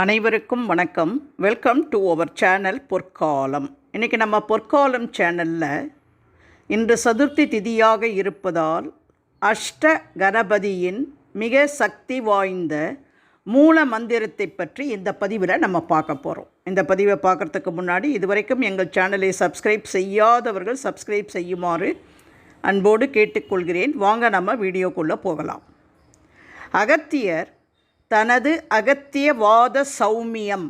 அனைவருக்கும் வணக்கம். Welcome to our channel பொற்காலம். இன்றைக்கி நம்ம பொற்காலம் சேனலில் இன்று சதுர்த்தி திதியாக இருப்பதால் அஷ்ட கணபதியின் மிக சக்தி வாய்ந்த மூல மந்திரத்தை பற்றி இந்த பதிவில் நம்ம பார்க்க போகிறோம் இந்த பதிவை பார்க்குறதுக்கு முன்னாடி இதுவரைக்கும் எங்கள் சேனலை சப்ஸ்கிரைப் செய்யாதவர்கள் சப்ஸ்கிரைப் செய்யுமாறு அன்போடு கேட்டுக்கொள்கிறேன். வாங்க நம்ம வீடியோக்குள்ளே போகலாம். அகத்தியர் தனது அகத்தியவாத சௌமியம்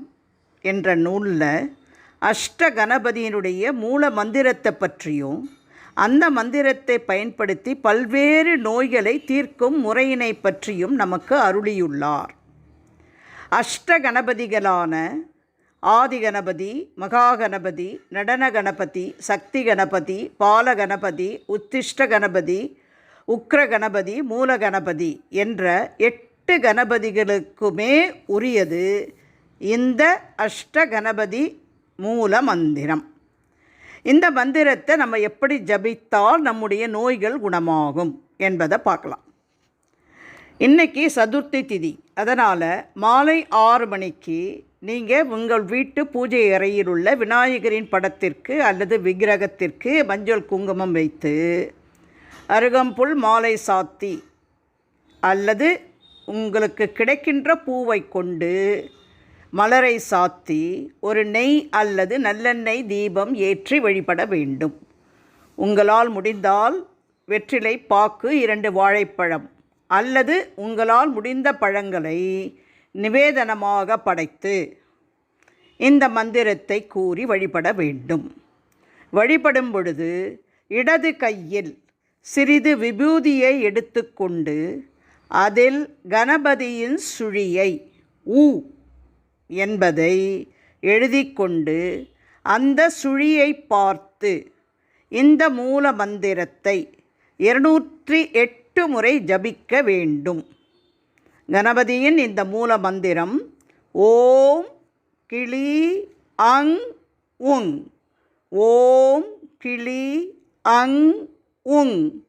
என்ற நூலில் அஷ்டகணபதியினுடைய மூல மந்திரத்தை பற்றியும் அந்த மந்திரத்தை பயன்படுத்தி பல்வேறு நோய்களை தீர்க்கும் முறையினை பற்றியும் நமக்கு அருளியுள்ளார். அஷ்டகணபதிகளான ஆதிகணபதி ஆதி கணபதி மகா கணபதி நடன கணபதி சக்தி கணபதி பால கணபதி உத்திஷ்ட கணபதி உக்ர கணபதி மூல கணபதி என்ற எட்டு எட்டு கணபதிகளுக்குமே உரியது இந்த அஷ்ட கணபதி மூல மந்திரம். இந்த மந்திரத்தை நம்ம எப்படி ஜபித்தால் நம்முடைய நோய்கள் குணமாகும் என்பதை பார்க்கலாம். இன்றைக்கி சதுர்த்தி திதி. அதனால் மாலை ஆறு மணிக்கு நீங்கள் உங்கள் வீட்டு பூஜை அறையில் உள்ள விநாயகரின் படத்திற்கு அல்லது விக்கிரகத்திற்கு மஞ்சள் குங்குமம் வைத்து அருகம்புல் மாலை சாத்தி அல்லது உங்களுக்கு கிடைக்கின்ற பூவை கொண்டு மலரை சாத்தி ஒரு நெய் அல்லது நல்லெண்ணெய் தீபம் ஏற்றி வழிபட வேண்டும். உங்களால் முடிந்தால் வெற்றிலை பாக்கு இரண்டு வாழைப்பழம் அல்லது உங்களால் முடிந்த பழங்களை நிவேதனமாக படைத்து இந்த மந்திரத்தை கூறி வழிபட வேண்டும். வழிபடும் பொழுது இடது கையில் சிறிது விபூதியை எடுத்துக்கொண்டு அதில் கணபதியின் சுழியை உ என்பதை எழுதி கொண்டு அந்த சுழியை பார்த்து இந்த மூல மந்திரத்தை இருநூற்றி எட்டு முறை ஜபிக்க வேண்டும். கணபதியின் இந்த மூல மந்திரம் ஓம் கிளி அங் உங் ஓம் கிளி அங் உங்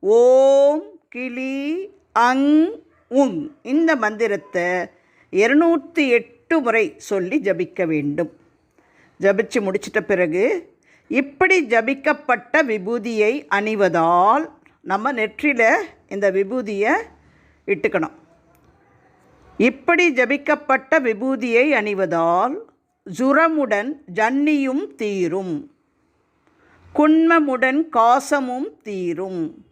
ஓம் கிளி அங் உங் இந்த மந்திரத்தை இருநூற்றி எட்டு முறை சொல்லி ஜபிக்க வேண்டும். ஜபிச்சு முடிச்சிட்ட பிறகு இப்படி ஜபிக்கப்பட்ட விபூதியை அணிவதால் நம்ம நெற்றியில் இந்த விபூதியை இட்டுக்கணும். இப்படி ஜபிக்கப்பட்ட விபூதியை அணிவதால் ஜுரமுடன் ஜன்னியும் தீரும். குன்மமுடன் காசமும் தீரும்.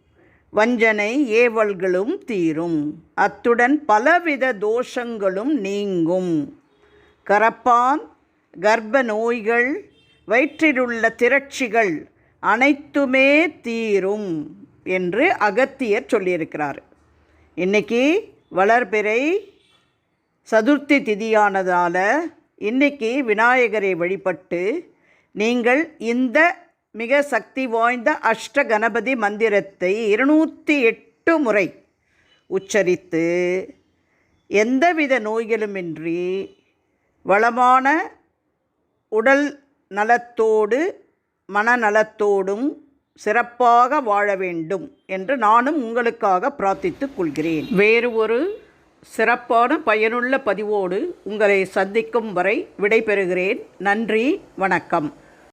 வஞ்சனை ஏவல்களும் தீரும். அத்துடன் பலவித தோஷங்களும் நீங்கும். கரப்பான் கர்ப்ப நோய்கள் வயிற்றிலுள்ள திரட்சிகள் அனைத்துமே தீரும் என்று அகத்தியர் சொல்லியிருக்கிறார். இன்னைக்கு வளர்பிறை சதுர்த்தி திதியானதால் இன்னைக்கு விநாயகரை வழிபட்டு நீங்கள் இந்த மிக சக்தி வாய்ந்த அஷ்ட கணபதி மந்திரத்தை இருநூற்றி எட்டு முறை உச்சரித்து எந்தவித நோய்களுமின்றி வளமான உடல் நலத்தோடு மனநலத்தோடும் சிறப்பாக வாழ வேண்டும் என்று நானும் உங்களுக்காக பிரார்த்தித்துக் கொள்கிறேன். வேறு ஒரு சிறப்பான பயனுள்ள பதிவோடு உங்களை சந்திக்கும் வரை விடைபெறுகிறேன். நன்றி வணக்கம்.